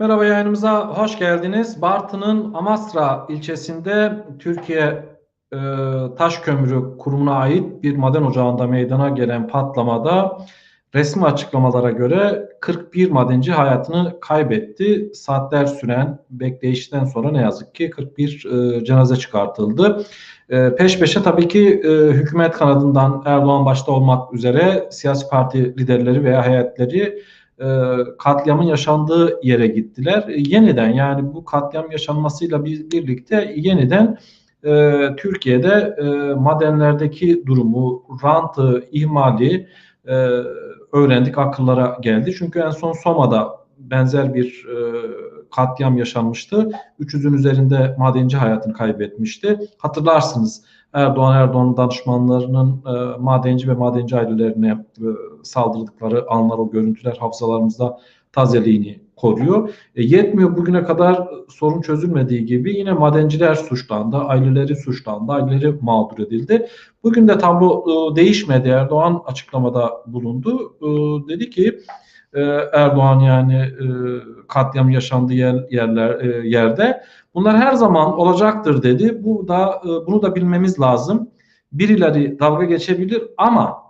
Merhaba yayınımıza hoş geldiniz. Bartın'ın Amasra ilçesinde Türkiye e, Taş Kömürü Kurumu'na ait bir maden ocağında meydana gelen patlamada resmi açıklamalara göre 41 madenci hayatını kaybetti. Saatler süren bekleyişten sonra ne yazık ki 41 e, cenaze çıkartıldı. E, peş peşe tabii ki e, hükümet kanadından Erdoğan başta olmak üzere siyasi parti liderleri veya heyetleri katliamın yaşandığı yere gittiler. E, yeniden yani bu katliam yaşanmasıyla bir, birlikte yeniden e, Türkiye'de e, madenlerdeki durumu, rantı, ihmali e, öğrendik, akıllara geldi. Çünkü en son Soma'da benzer bir e, katliam yaşanmıştı. 300'ün üzerinde madenci hayatını kaybetmişti. Hatırlarsınız Erdoğan Erdoğan danışmanlarının e, madenci ve madenci ailelerine e, saldırdıkları anlar o görüntüler hafızalarımızda tazeliğini koruyor. E, yetmiyor bugüne kadar sorun çözülmediği gibi yine madenciler suçlandı, aileleri suçlandı, aileleri mağdur edildi. Bugün de tablo e, değişmedi. Erdoğan açıklamada bulundu. E, dedi ki e, Erdoğan yani e, katliam yaşandığı yer, yerler e, yerde bunlar her zaman olacaktır dedi. Bu da e, bunu da bilmemiz lazım. Birileri dalga geçebilir ama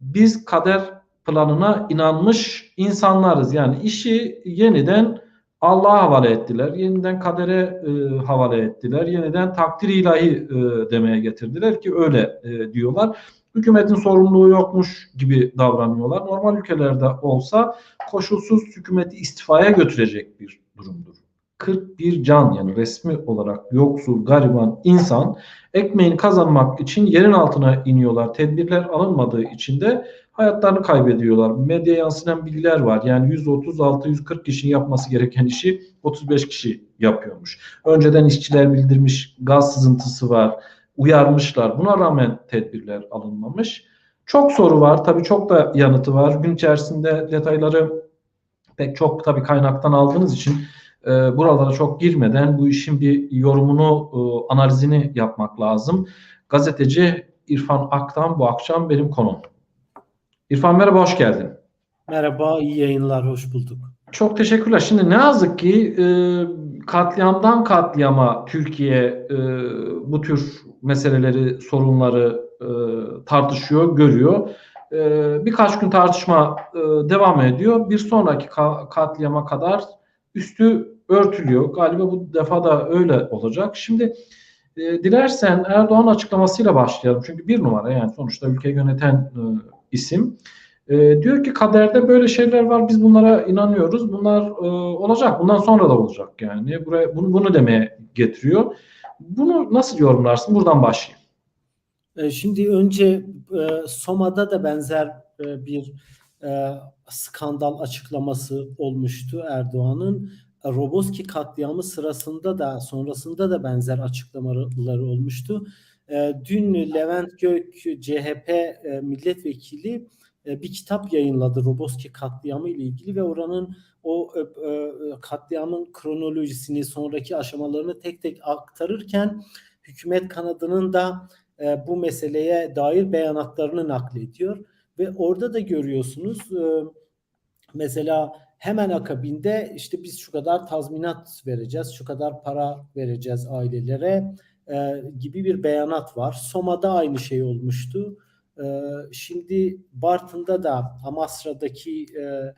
biz kader planına inanmış insanlarız. Yani işi yeniden Allah'a havale ettiler. Yeniden kadere e, havale ettiler. Yeniden takdir ilahi e, demeye getirdiler ki öyle e, diyorlar. Hükümetin sorumluluğu yokmuş gibi davranıyorlar. Normal ülkelerde olsa koşulsuz hükümeti istifaya götürecek bir durumdur. 41 can yani resmi olarak yoksul, gariban insan ekmeğini kazanmak için yerin altına iniyorlar. Tedbirler alınmadığı için de hayatlarını kaybediyorlar. Medya yansıyan bilgiler var. Yani 136-140 kişinin yapması gereken işi 35 kişi yapıyormuş. Önceden işçiler bildirmiş gaz sızıntısı var. Uyarmışlar. Buna rağmen tedbirler alınmamış. Çok soru var. Tabii çok da yanıtı var. Gün içerisinde detayları pek çok tabii kaynaktan aldığınız için e, buralara çok girmeden bu işin bir yorumunu, e, analizini yapmak lazım. Gazeteci İrfan Aktan bu akşam benim konum. İrfan merhaba, hoş geldin. Merhaba, iyi yayınlar, hoş bulduk. Çok teşekkürler. Şimdi ne yazık ki e, katliamdan katliama Türkiye e, bu tür meseleleri, sorunları e, tartışıyor, görüyor. E, birkaç gün tartışma e, devam ediyor. Bir sonraki ka- katliama kadar üstü örtülüyor. Galiba bu defa da öyle olacak. Şimdi e, dilersen Erdoğan açıklamasıyla başlayalım. Çünkü bir numara yani sonuçta ülkeyi yöneten e, isim. E, diyor ki kaderde böyle şeyler var biz bunlara inanıyoruz. Bunlar e, olacak. Bundan sonra da olacak yani. Buraya bunu bunu demeye getiriyor. Bunu nasıl yorumlarsın? Buradan başlayayım. E, Şimdi önce e, Soma'da da benzer e, bir e, skandal açıklaması olmuştu Erdoğan'ın. E, Roboski katliamı sırasında da sonrasında da benzer açıklamaları olmuştu. E, Dün Levent Gök CHP e, milletvekili bir kitap yayınladı Roboski katliamı ile ilgili ve oranın o e, e, katliamın kronolojisini, sonraki aşamalarını tek tek aktarırken hükümet kanadının da e, bu meseleye dair beyanatlarını naklediyor ve orada da görüyorsunuz e, mesela hemen akabinde işte biz şu kadar tazminat vereceğiz, şu kadar para vereceğiz ailelere e, gibi bir beyanat var. Soma'da aynı şey olmuştu. E, şimdi Bartın'da da Amasra'daki e, e,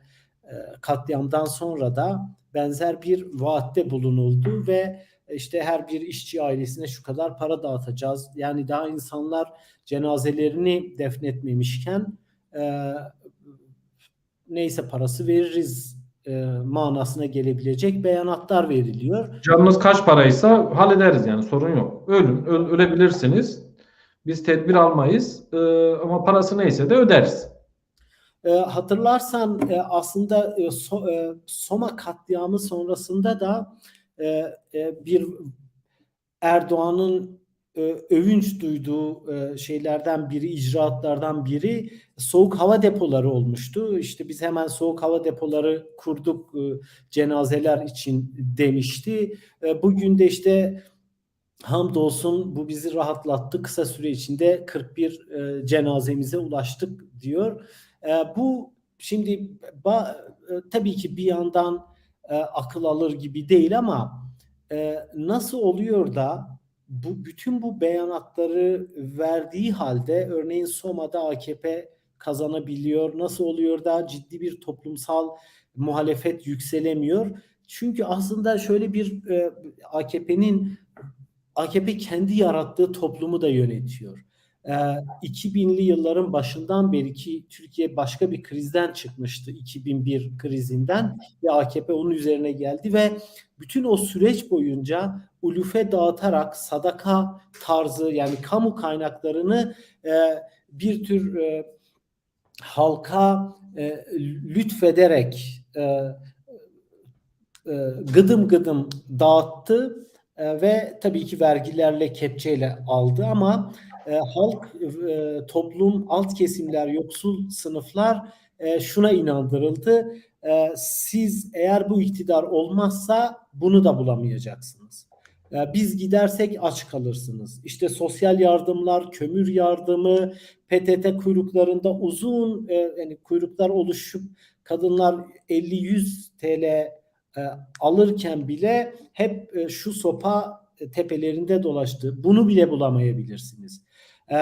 katliamdan sonra da benzer bir vaatte bulunuldu ve işte her bir işçi ailesine şu kadar para dağıtacağız. Yani daha insanlar cenazelerini defnetmemişken e, neyse parası veririz e, manasına gelebilecek beyanatlar veriliyor. Canınız kaç paraysa hallederiz yani sorun yok. Ölün, öl- ölebilirsiniz. Biz tedbir almayız e, ama parası neyse de öderiz. E, hatırlarsan e, aslında e, so, e, Soma katliamı sonrasında da e, e, bir Erdoğan'ın e, övünç duyduğu e, şeylerden biri, icraatlardan biri soğuk hava depoları olmuştu. İşte biz hemen soğuk hava depoları kurduk e, cenazeler için demişti. E, bugün de işte hamdolsun bu bizi rahatlattı. Kısa süre içinde 41 e, cenazemize ulaştık diyor. E, bu şimdi ba, e, tabii ki bir yandan e, akıl alır gibi değil ama e, nasıl oluyor da bu bütün bu beyanatları verdiği halde örneğin Soma'da AKP kazanabiliyor. Nasıl oluyor da ciddi bir toplumsal muhalefet yükselemiyor? Çünkü aslında şöyle bir e, AKP'nin AKP kendi yarattığı toplumu da yönetiyor. E, 2000'li yılların başından beri ki Türkiye başka bir krizden çıkmıştı 2001 krizinden ve AKP onun üzerine geldi ve bütün o süreç boyunca ulufe dağıtarak sadaka tarzı yani kamu kaynaklarını e, bir tür e, halka e, lütfederek e, e, gıdım gıdım dağıttı e, ve tabii ki vergilerle kepçeyle aldı ama e, halk e, toplum alt kesimler yoksul sınıflar e, şuna inandırıldı e, siz eğer bu iktidar olmazsa bunu da bulamayacaksınız. E, biz gidersek aç kalırsınız. İşte sosyal yardımlar, kömür yardımı, PTT kuyruklarında uzun e, yani kuyruklar oluşup kadınlar 50-100 TL e, alırken bile hep e, şu sopa e, tepelerinde dolaştı. Bunu bile bulamayabilirsiniz. E,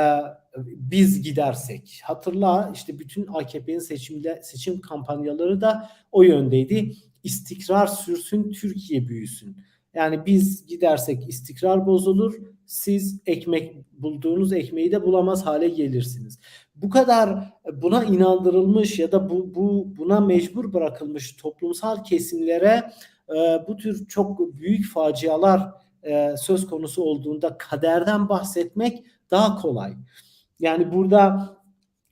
biz gidersek. Hatırla işte bütün AKP'nin seçimde seçim kampanyaları da o yöndeydi. İstikrar sürsün, Türkiye büyüsün. Yani biz gidersek istikrar bozulur. Siz ekmek bulduğunuz ekmeği de bulamaz hale gelirsiniz. Bu kadar buna inandırılmış ya da bu, bu buna mecbur bırakılmış toplumsal kesimlere e, bu tür çok büyük facialar e, söz konusu olduğunda kaderden bahsetmek daha kolay. Yani burada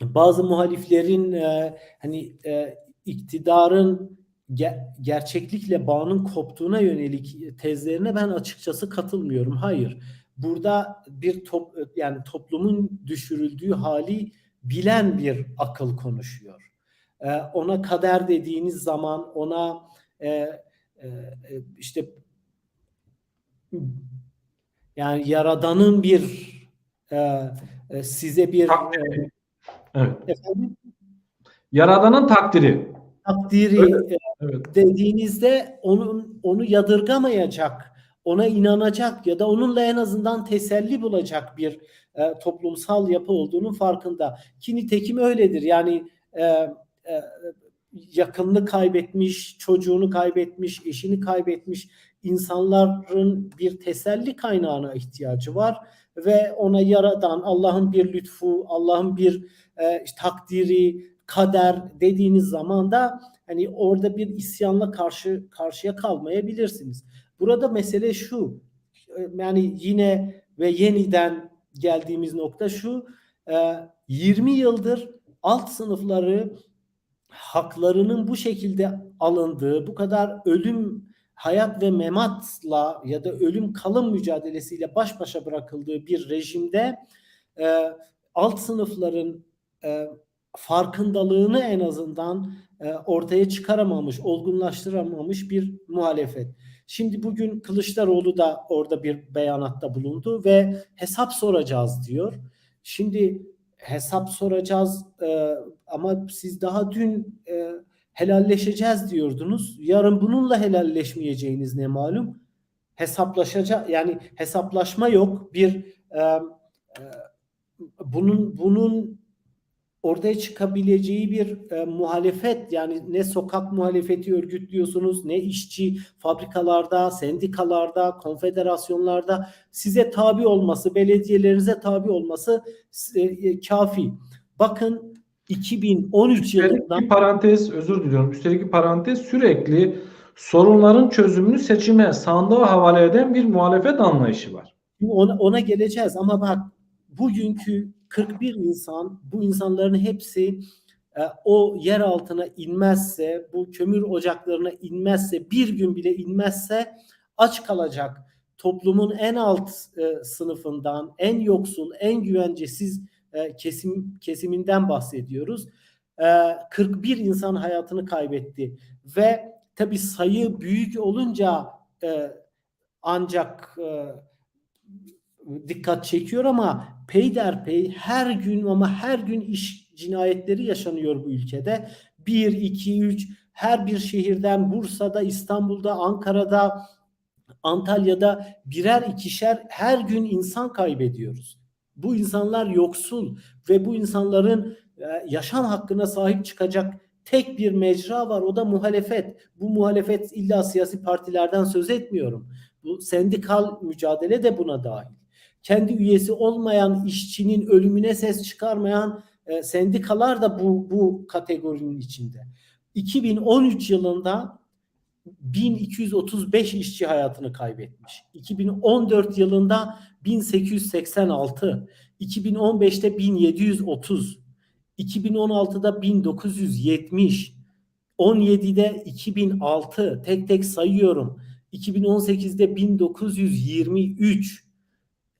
bazı muhaliflerin e, hani e, iktidarın ge- gerçeklikle bağının koptuğuna yönelik tezlerine ben açıkçası katılmıyorum. Hayır. Burada bir top yani toplumun düşürüldüğü hali bilen bir akıl konuşuyor. E, ona kader dediğiniz zaman ona e, e, işte yani yaradanın bir e, e, size bir Takdiri. Evet. efendim Yaradanın takdiri. takdiri e, Evet. dediğinizde onun onu yadırgamayacak, ona inanacak ya da onunla en azından teselli bulacak bir e, toplumsal yapı olduğunun farkında. Ki nitekim öyledir. Yani e, e, yakınını kaybetmiş, çocuğunu kaybetmiş, eşini kaybetmiş insanların bir teselli kaynağına ihtiyacı var ve ona yaradan Allah'ın bir lütfu, Allah'ın bir e, takdiri, kader dediğiniz zaman da hani orada bir isyanla karşı karşıya kalmayabilirsiniz. Burada mesele şu. Yani yine ve yeniden geldiğimiz nokta şu. 20 yıldır alt sınıfları haklarının bu şekilde alındığı, bu kadar ölüm hayat ve mematla ya da ölüm kalım mücadelesiyle baş başa bırakıldığı bir rejimde e, alt sınıfların e, farkındalığını en azından e, ortaya çıkaramamış, olgunlaştıramamış bir muhalefet. Şimdi bugün Kılıçdaroğlu da orada bir beyanatta bulundu ve hesap soracağız diyor. Şimdi hesap soracağız e, ama siz daha dün e, helalleşeceğiz diyordunuz. Yarın bununla helalleşmeyeceğiniz ne malum? Hesaplaşacak yani hesaplaşma yok. Bir e, e, bunun bunun ortaya çıkabileceği bir e, muhalefet yani ne sokak muhalefeti örgütlüyorsunuz ne işçi fabrikalarda, sendikalarda, konfederasyonlarda size tabi olması, belediyelerinize tabi olması e, e, kafi. Bakın 2013 Üstelik yılından bir parantez özür diliyorum. Üstelik bir parantez sürekli sorunların çözümünü seçime, sandığa havale eden bir muhalefet anlayışı var. ona, ona geleceğiz ama bak bugünkü 41 insan bu insanların hepsi e, o yer altına inmezse bu kömür ocaklarına inmezse bir gün bile inmezse aç kalacak toplumun en alt e, sınıfından en yoksul en güvencesiz e, kesim kesiminden bahsediyoruz. E, 41 insan hayatını kaybetti ve tabi sayı büyük olunca e, ancak e, dikkat çekiyor ama peyderpey her gün ama her gün iş cinayetleri yaşanıyor bu ülkede. 1, 2, 3 her bir şehirden Bursa'da, İstanbul'da, Ankara'da, Antalya'da birer ikişer her gün insan kaybediyoruz. Bu insanlar yoksul ve bu insanların e, yaşam hakkına sahip çıkacak tek bir mecra var o da muhalefet. Bu muhalefet illa siyasi partilerden söz etmiyorum. Bu sendikal mücadele de buna dahil. Kendi üyesi olmayan işçinin ölümüne ses çıkarmayan e, sendikalar da bu bu kategorinin içinde. 2013 yılında 1235 işçi hayatını kaybetmiş. 2014 yılında 1886, 2015'te 1730, 2016'da 1970, 17'de 2006 tek tek sayıyorum. 2018'de 1923,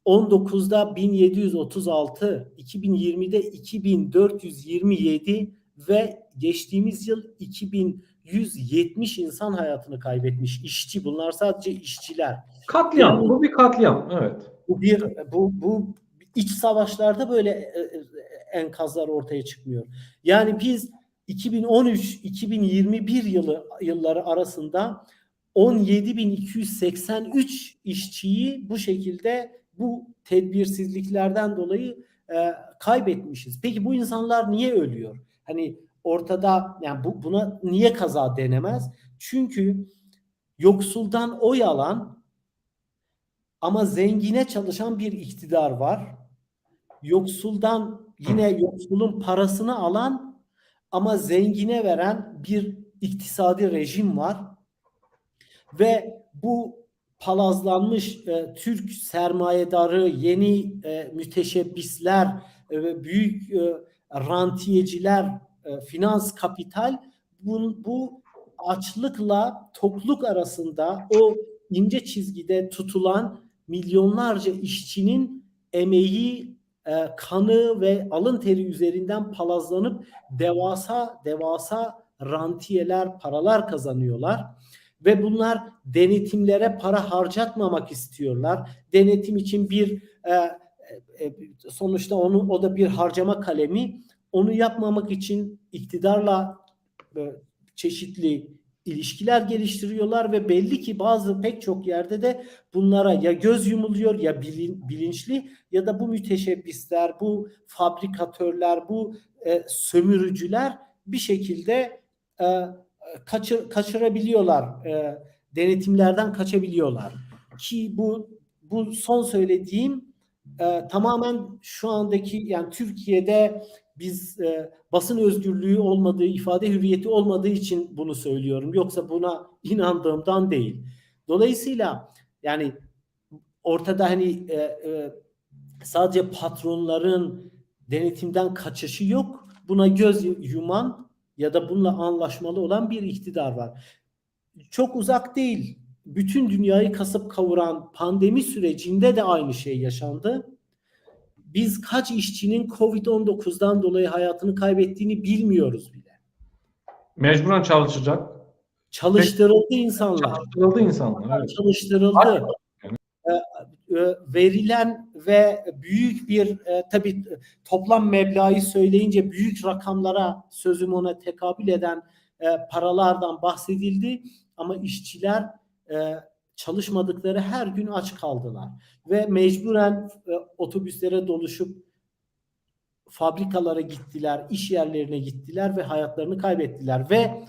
19'da 1736, 2020'de 2427 ve geçtiğimiz yıl 2170 insan hayatını kaybetmiş. İşçi bunlar sadece işçiler. Katliam. Yani- Bu bir katliam. Evet. Bu bir bu bu iç savaşlarda böyle e, e, enkazlar ortaya çıkmıyor. Yani biz 2013-2021 yılı yılları arasında 17.283 işçiyi bu şekilde bu tedbirsizliklerden dolayı e, kaybetmişiz. Peki bu insanlar niye ölüyor? Hani ortada yani bu buna niye kaza denemez? Çünkü yoksuldan oy alan ama zengine çalışan bir iktidar var. Yoksuldan yine yoksulun parasını alan ama zengine veren bir iktisadi rejim var. Ve bu palazlanmış e, Türk sermayedarı, yeni e, müteşebbisler e, büyük e, rantiyeciler, e, finans kapital bu, bu açlıkla tokluk arasında o ince çizgide tutulan milyonlarca işçinin emeği, e, kanı ve alın teri üzerinden palazlanıp devasa devasa rantiyeler, paralar kazanıyorlar ve bunlar denetimlere para harcatmamak istiyorlar. Denetim için bir e, e, sonuçta onu o da bir harcama kalemi. Onu yapmamak için iktidarla e, çeşitli ilişkiler geliştiriyorlar ve belli ki bazı pek çok yerde de bunlara ya göz yumuluyor ya bilin, bilinçli ya da bu müteşebbisler, bu fabrikatörler, bu e, sömürücüler bir şekilde e, kaçır, kaçırabiliyorlar. E, denetimlerden kaçabiliyorlar. Ki bu bu son söylediğim e, tamamen şu andaki yani Türkiye'de biz e, basın özgürlüğü olmadığı, ifade hürriyeti olmadığı için bunu söylüyorum. Yoksa buna inandığımdan değil. Dolayısıyla yani ortada hani e, e, sadece patronların denetimden kaçışı yok. Buna göz yuman ya da bununla anlaşmalı olan bir iktidar var. Çok uzak değil. Bütün dünyayı kasıp kavuran pandemi sürecinde de aynı şey yaşandı biz kaç işçinin Covid-19'dan dolayı hayatını kaybettiğini bilmiyoruz bile. Mecburen çalışacak. Çalıştırıldı insanlar. Çalıştırıldı insanlar. Evet. Çalıştırıldı. E, verilen ve büyük bir e, tabi toplam meblağı söyleyince büyük rakamlara sözüm ona tekabül eden e, paralardan bahsedildi ama işçiler e, çalışmadıkları her gün aç kaldılar ve mecburen e, otobüslere doluşup fabrikalara gittiler, iş yerlerine gittiler ve hayatlarını kaybettiler ve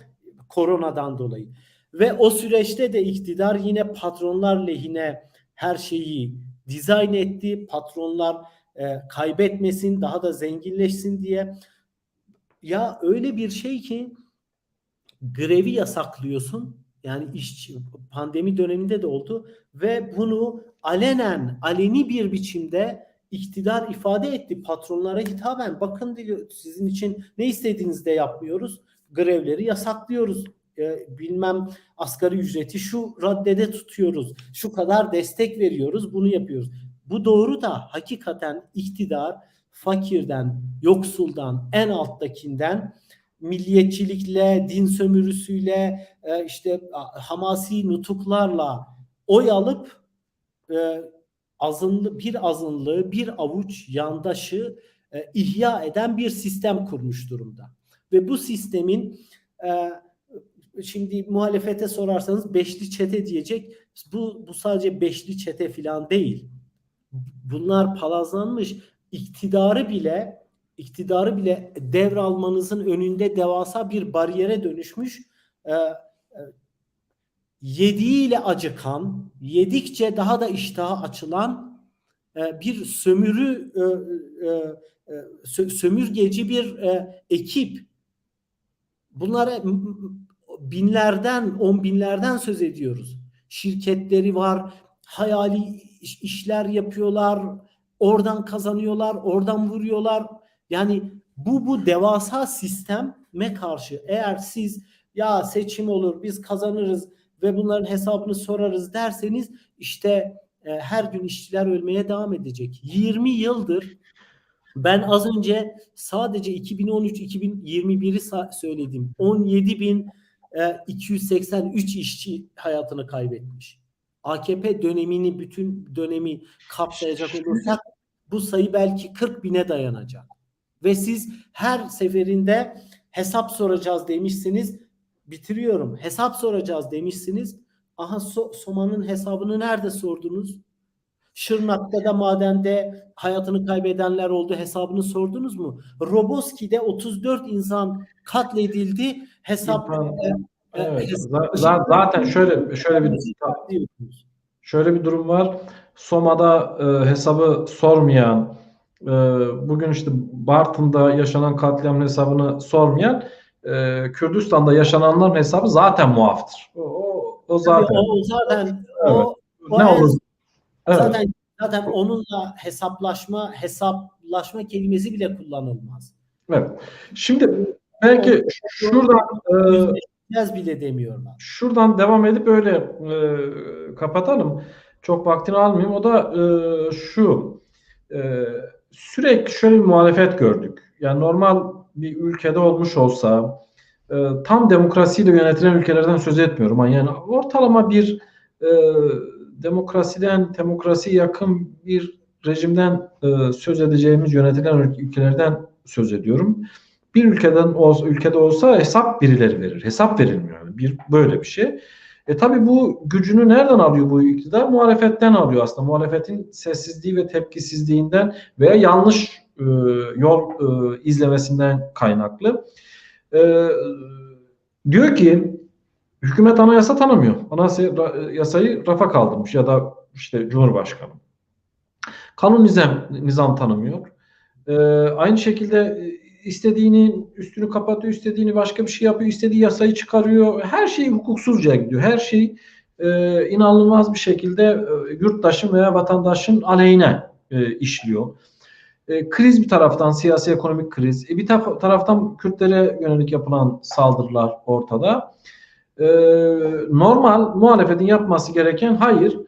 koronadan dolayı. Ve o süreçte de iktidar yine patronlar lehine her şeyi dizayn etti. Patronlar e, kaybetmesin, daha da zenginleşsin diye. Ya öyle bir şey ki grevi yasaklıyorsun yani iş pandemi döneminde de oldu ve bunu alenen, aleni bir biçimde iktidar ifade etti patronlara hitaben. Bakın diyor sizin için ne istediğinizde yapmıyoruz. Grevleri yasaklıyoruz. Ee, bilmem asgari ücreti şu raddede tutuyoruz. Şu kadar destek veriyoruz. Bunu yapıyoruz. Bu doğru da hakikaten iktidar fakirden, yoksuldan, en alttakinden milliyetçilikle, din sömürüsüyle, e, işte hamasi nutuklarla oy alıp e, azınlı bir azınlığı, bir avuç yandaşı e, ihya eden bir sistem kurmuş durumda. Ve bu sistemin şimdi muhalefete sorarsanız beşli çete diyecek. Bu bu sadece beşli çete falan değil. Bunlar palazlanmış. İktidarı bile iktidarı bile devralmanızın önünde devasa bir bariyere dönüşmüş. Ee, yediğiyle acıkan, yedikçe daha da iştaha açılan e, bir sömürü e, e, e, sö- sömürgeci bir e, ekip. Bunlara binlerden, on binlerden söz ediyoruz. Şirketleri var, hayali iş- işler yapıyorlar, oradan kazanıyorlar, oradan vuruyorlar. Yani bu bu devasa sisteme karşı eğer siz ya seçim olur, biz kazanırız ve bunların hesabını sorarız derseniz işte e, her gün işçiler ölmeye devam edecek. 20 yıldır ben az önce sadece 2013-2021'i sa- söyledim. 17.283 işçi hayatını kaybetmiş. AKP dönemini bütün dönemi kapsayacak olursak bu sayı belki 40 bine dayanacak. Ve siz her seferinde hesap soracağız demişsiniz. Bitiriyorum. Hesap soracağız demişsiniz. Aha So- Soma'nın hesabını nerede sordunuz? Şırnak'ta da madende hayatını kaybedenler oldu. Hesabını sordunuz mu? Roboski'de 34 insan katledildi. Hesap İnsan- e, Evet. hesap- zaten şöyle şöyle bir diyorsunuz. Şöyle bir durum var. Soma'da e, hesabı sormayan, e, bugün işte Bartın'da yaşanan katliamın hesabını sormayan, e, Kürdistan'da yaşananların hesabı zaten muaftır. O, o, o zaten Tabii o zaten Evet. o, o ne olur? Evet. zaten zaten onunla hesaplaşma hesaplaşma kelimesi bile kullanılmaz. evet. Şimdi belki şuradan e, bile demiyorlar. şuradan devam edip öyle e, kapatalım. Çok vaktini almayayım. O da e, şu. E, sürekli şöyle bir muhalefet gördük. Yani normal bir ülkede olmuş olsa e, tam demokrasiyle yönetilen ülkelerden söz etmiyorum. Yani ortalama bir e, demokrasiden, demokrasi yakın bir rejimden e, söz edeceğimiz yönetilen ülkelerden söz ediyorum. Bir ülkeden olsa, ülkede olsa hesap birileri verir. Hesap verilmiyor. Yani bir böyle bir şey. E tabi bu gücünü nereden alıyor bu iktidar? Muhalefetten alıyor aslında. Muhalefetin sessizliği ve tepkisizliğinden veya yanlış e, yol e, izlemesinden kaynaklı. E, diyor ki hükümet anayasa tanımıyor. Anayasayı rafa kaldırmış ya da işte Cumhurbaşkanı. Kanun nizam, nizam tanımıyor. E, aynı şekilde e, istediğini üstünü kapatıyor, istediğini başka bir şey yapıyor, istediği yasayı çıkarıyor. Her şey hukuksuzca gidiyor. Her şey e, inanılmaz bir şekilde e, yurttaşın veya vatandaşın aleyhine e, işliyor. E, kriz bir taraftan siyasi ekonomik kriz, e, bir ta- taraftan Kürtlere yönelik yapılan saldırılar ortada. E, normal muhalefetin yapması gereken hayır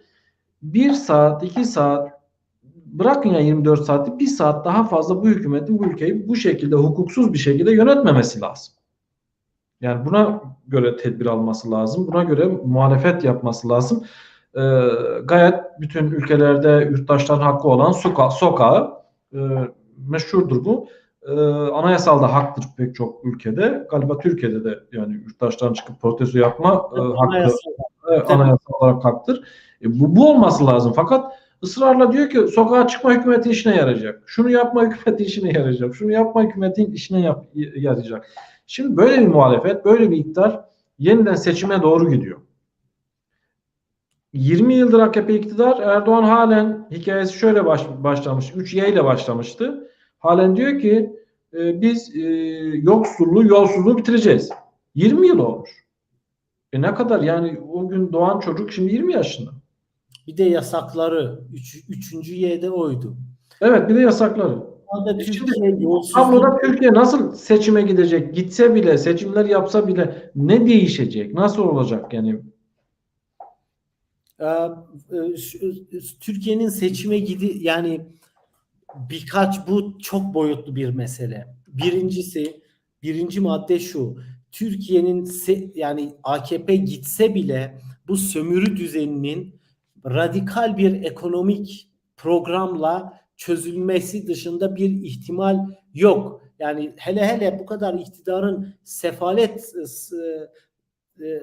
bir saat, iki saat bırakın ya 24 saati bir saat daha fazla bu hükümetin bu ülkeyi bu şekilde hukuksuz bir şekilde yönetmemesi lazım. Yani buna göre tedbir alması lazım. Buna göre muhalefet yapması lazım. Ee, gayet bütün ülkelerde yurttaşların hakkı olan soka sokağı e, meşhurdur bu. Ee, anayasal da haktır pek çok ülkede. Galiba Türkiye'de de yani yurttaşların çıkıp protesto yapma e, hakkı Anayasa- e, anayasal olarak haktır. E, bu, bu olması lazım. Fakat ısrarla diyor ki sokağa çıkma hükümetin işine yarayacak. Şunu yapma hükümetin işine yarayacak. Şunu yapma hükümetin işine yap, yarayacak. Şimdi böyle bir muhalefet, böyle bir iktidar yeniden seçime doğru gidiyor. 20 yıldır AKP iktidar, Erdoğan halen hikayesi şöyle baş, başlamış. 3Y ile başlamıştı. Halen diyor ki e, biz e, yoksulluğu, yolsuzluğu bitireceğiz. 20 yıl olmuş. E ne kadar yani o gün doğan çocuk şimdi 20 yaşında. Bir de yasakları. Üç, üçüncü Y'de oydu. Evet bir de yasakları. E Türkiye Tabloda Türkiye nasıl seçime gidecek? Gitse bile, seçimler yapsa bile ne değişecek? Nasıl olacak yani? Ee, e, şu- Türkiye'nin seçime gidi yani birkaç bu çok boyutlu bir mesele. Birincisi birinci madde şu. Türkiye'nin yani AKP gitse bile bu sömürü düzeninin radikal bir ekonomik programla çözülmesi dışında bir ihtimal yok. Yani hele hele bu kadar iktidarın sefalet e, e,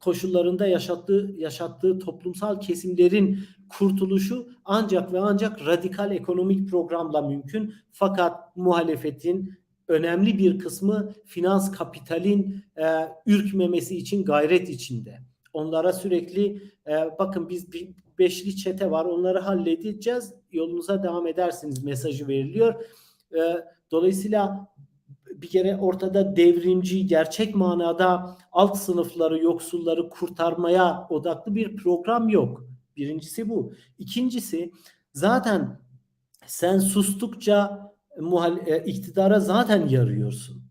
koşullarında yaşattığı yaşattığı toplumsal kesimlerin kurtuluşu ancak ve ancak radikal ekonomik programla mümkün. Fakat muhalefetin önemli bir kısmı finans kapitalin e, ürkmemesi için gayret içinde. Onlara sürekli e, bakın biz bir beşli çete var onları halledeceğiz yolunuza devam edersiniz mesajı veriliyor. E, dolayısıyla bir kere ortada devrimci gerçek manada alt sınıfları yoksulları kurtarmaya odaklı bir program yok. Birincisi bu. İkincisi zaten sen sustukça muhal e, iktidara zaten yarıyorsun.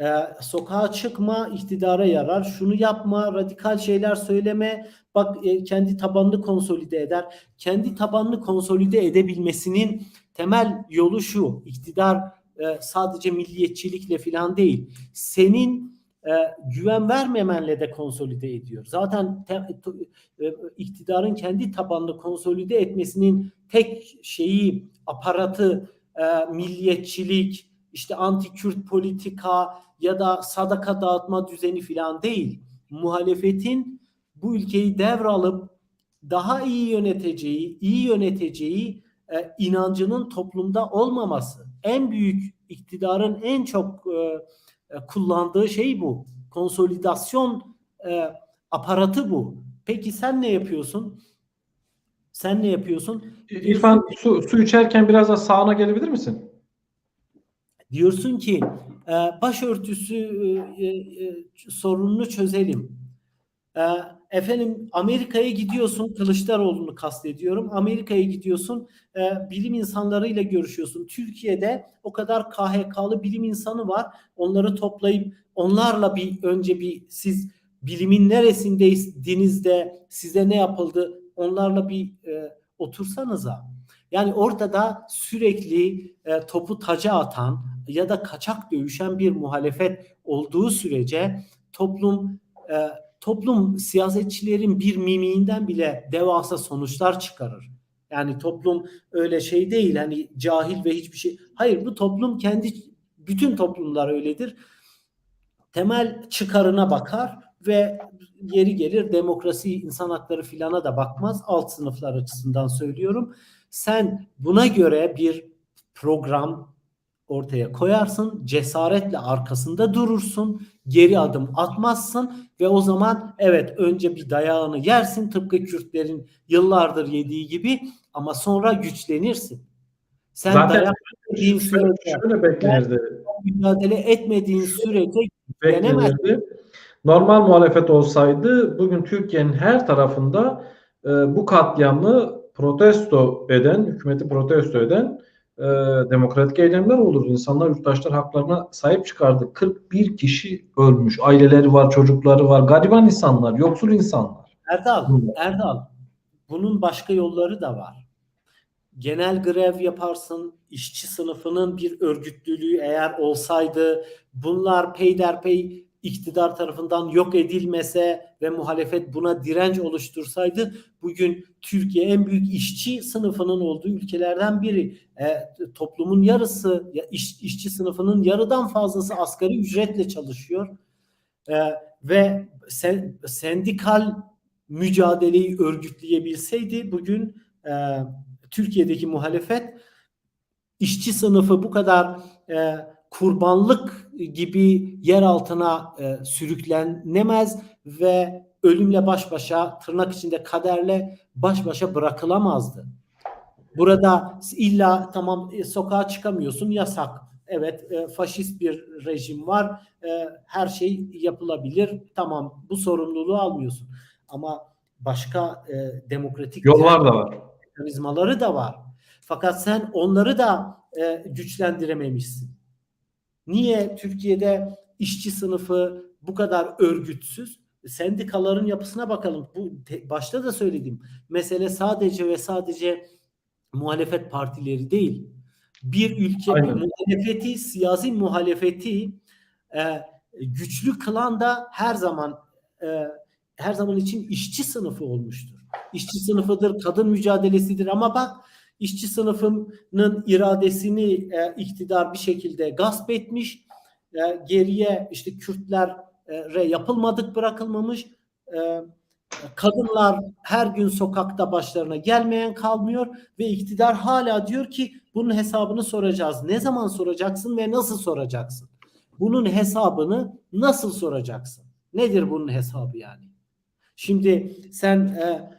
E, sokağa çıkma iktidara yarar. Şunu yapma, radikal şeyler söyleme. Bak e, kendi tabanını konsolide eder. Kendi tabanını konsolide edebilmesinin temel yolu şu. İktidar e, sadece milliyetçilikle filan değil. Senin e, güven vermemenle de konsolide ediyor. Zaten te, e, iktidarın kendi tabanını konsolide etmesinin tek şeyi aparatı e, milliyetçilik, işte anti-Kürt politika ya da sadaka dağıtma düzeni filan değil. Muhalefetin bu ülkeyi devralıp daha iyi yöneteceği, iyi yöneteceği e, inancının toplumda olmaması. En büyük iktidarın en çok e, e, kullandığı şey bu. Konsolidasyon e, aparatı bu. Peki sen ne yapıyorsun? Sen ne yapıyorsun? İrfan su, su içerken biraz da sağına gelebilir misin? Diyorsun ki e, başörtüsü e, e, sorununu çözelim. E, efendim Amerika'ya gidiyorsun, Kılıçdaroğlu'nu kastediyorum. Amerika'ya gidiyorsun, e, bilim insanlarıyla görüşüyorsun. Türkiye'de o kadar KHK'lı bilim insanı var. Onları toplayıp onlarla bir önce bir siz bilimin neresindeydiniz de size ne yapıldı onlarla bir e, otursanıza. Yani ortada sürekli e, topu taca atan ya da kaçak dövüşen bir muhalefet olduğu sürece toplum e, toplum siyasetçilerin bir mimiğinden bile devasa sonuçlar çıkarır. Yani toplum öyle şey değil hani cahil ve hiçbir şey. Hayır bu toplum kendi bütün toplumlar öyledir. Temel çıkarına bakar ve yeri gelir demokrasi, insan hakları filana da bakmaz. Alt sınıflar açısından söylüyorum. Sen buna göre bir program ortaya koyarsın, cesaretle arkasında durursun, geri adım atmazsın ve o zaman evet önce bir dayağını yersin tıpkı Kürtlerin yıllardır yediği gibi ama sonra güçlenirsin. Sen Zaten dayak şöyle, sürece, şöyle beklenirdi. mücadele etmediğin sürece güçlenemezsin. Normal muhalefet olsaydı bugün Türkiye'nin her tarafında e, bu katliamı protesto eden, hükümeti protesto eden e, demokratik eylemler olur. İnsanlar yurttaşlar haklarına sahip çıkardı. 41 kişi ölmüş. Aileleri var, çocukları var. Gariban insanlar, yoksul insanlar. Erdal, Bunlar. Erdal, bunun başka yolları da var. Genel grev yaparsın, işçi sınıfının bir örgütlülüğü eğer olsaydı, bunlar peyderpey iktidar tarafından yok edilmese ve muhalefet buna direnç oluştursaydı, bugün Türkiye en büyük işçi sınıfının olduğu ülkelerden biri. E, toplumun yarısı, ya iş, işçi sınıfının yarıdan fazlası asgari ücretle çalışıyor. E, ve sen, sendikal mücadeleyi örgütleyebilseydi bugün e, Türkiye'deki muhalefet işçi sınıfı bu kadar e, kurbanlık gibi yer altına e, sürüklenemez ve ölümle baş başa tırnak içinde kaderle baş başa bırakılamazdı. Burada illa tamam e, sokağa çıkamıyorsun yasak. Evet e, faşist bir rejim var. E, her şey yapılabilir. Tamam bu sorumluluğu almıyorsun. Ama başka e, demokratik Yollar da var. mekanizmaları da var. Fakat sen onları da e, güçlendirememişsin. Niye Türkiye'de işçi sınıfı bu kadar örgütsüz? Sendikaların yapısına bakalım. Bu te- başta da söyledim. Mesele sadece ve sadece muhalefet partileri değil. Bir ülke Aynen. muhalefeti, siyasi muhalefeti e, güçlü kılan da her zaman e, her zaman için işçi sınıfı olmuştur. İşçi sınıfıdır, kadın mücadelesidir ama bak işçi sınıfının iradesini e, iktidar bir şekilde gasp etmiş. E, geriye işte Kürtler re yapılmadık bırakılmamış. E, kadınlar her gün sokakta başlarına gelmeyen kalmıyor ve iktidar hala diyor ki bunun hesabını soracağız. Ne zaman soracaksın ve nasıl soracaksın? Bunun hesabını nasıl soracaksın? Nedir bunun hesabı yani? Şimdi sen e,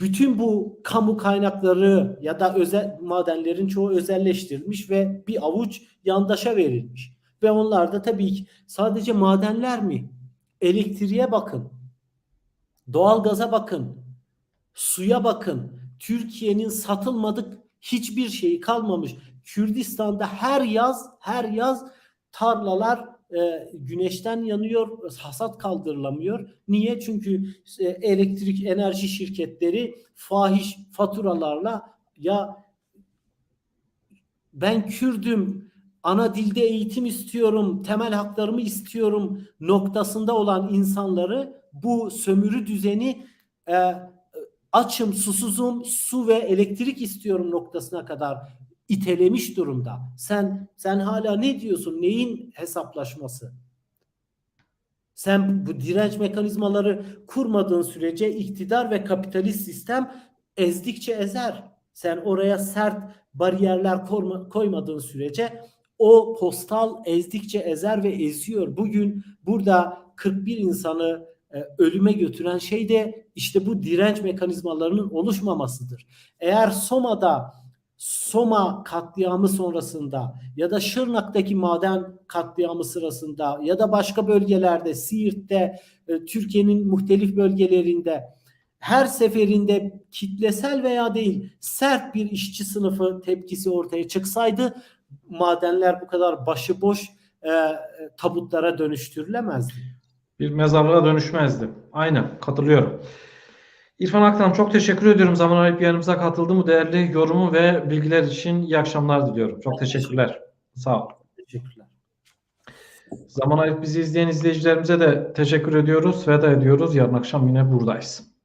bütün bu kamu kaynakları ya da özel madenlerin çoğu özelleştirilmiş ve bir avuç yandaşa verilmiş. Ve onlar da tabii ki sadece madenler mi? Elektriğe bakın. Doğalgaza bakın. Suya bakın. Türkiye'nin satılmadık hiçbir şeyi kalmamış. Kürdistan'da her yaz her yaz tarlalar e, güneşten yanıyor, hasat kaldırılamıyor. Niye? Çünkü e, elektrik enerji şirketleri fahiş faturalarla ya ben Kürdüm, ana dilde eğitim istiyorum, temel haklarımı istiyorum noktasında olan insanları bu sömürü düzeni e, açım, susuzum, su ve elektrik istiyorum noktasına kadar itelemiş durumda. Sen sen hala ne diyorsun? Neyin hesaplaşması? Sen bu direnç mekanizmaları kurmadığın sürece iktidar ve kapitalist sistem ezdikçe ezer. Sen oraya sert bariyerler koymadığın sürece o postal ezdikçe ezer ve eziyor. Bugün burada 41 insanı e, ölüme götüren şey de işte bu direnç mekanizmalarının oluşmamasıdır. Eğer Soma'da Soma katliamı sonrasında ya da Şırnak'taki maden katliamı sırasında ya da başka bölgelerde Siirt'te e, Türkiye'nin muhtelif bölgelerinde her seferinde kitlesel veya değil sert bir işçi sınıfı tepkisi ortaya çıksaydı madenler bu kadar başıboş e, tabutlara dönüştürülemezdi. Bir mezarlığa dönüşmezdi. Aynen katılıyorum. İrfan Aktan çok teşekkür ediyorum zaman ayırıp yanımıza katıldı bu değerli yorumu ve bilgiler için iyi akşamlar diliyorum. Çok teşekkürler. Sağ ol. Teşekkürler. Zaman ayırıp bizi izleyen izleyicilerimize de teşekkür ediyoruz. Veda ediyoruz. Yarın akşam yine buradayız.